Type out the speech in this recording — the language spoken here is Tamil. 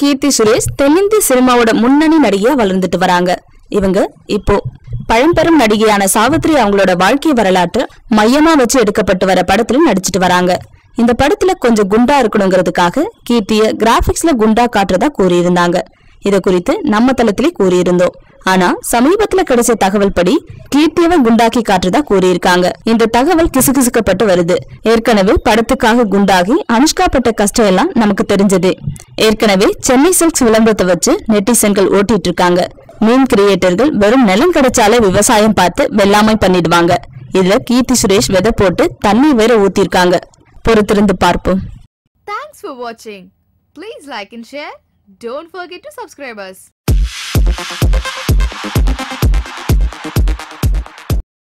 கீர்த்தி சுரேஷ் தென்னிந்திய சினிமாவோட முன்னணி நடிகையா வளர்ந்துட்டு வராங்க. இவங்க இப்போ பழம்பெரும் நடிகையான சாவித்ரி அவங்களோட வாழ்க்கை வரலாற்று மையமா வச்சு எடுக்கப்பட்டு வர படத்துல நடிச்சிட்டு வராங்க. இந்த படத்துல கொஞ்சம் குண்டா இருக்கணுங்கிறதுக்காக கீர்த்திய கிராபிக்ஸ்ல குண்டா காட்டுறதா கூறியிருந்தாங்க. இத குறித்து நம்ம தளத்திலே கூறியிருந்தோம். ஆனா சமீபத்துல கிடைச்ச தகவல் படி கீர்த்தியவை குண்டாக்கி காட்டுறதா கூறியிருக்காங்க. இந்த தகவல் கிசுகிசுக்கப்பட்டு வருது. ஏற்கனவே படத்துக்காக குண்டாகி அனுஷ்கா பட்ட கஷ்டம் எல்லாம் நமக்கு தெரிஞ்சது. ஏற்கனவே சென்னை சில்க்ஸ் விளம்பரத்தை வச்சு நெட்டிசன்கள் ஓட்டிட்டு இருக்காங்க மீன் கிரியேட்டர்கள் வெறும் நிலம் கிடைச்சாலே விவசாயம் பார்த்து வெள்ளாமை பண்ணிடுவாங்க. இதுல கீர்த்தி சுரேஷ் விதை போட்டு தண்ணி வேற ஊத்திருக்காங்க பொறுத்திருந்து பார்ப்போம். தேங்க்ஸ் ஃபார் வாட்சிங் please like and share don't forget to subscribers Música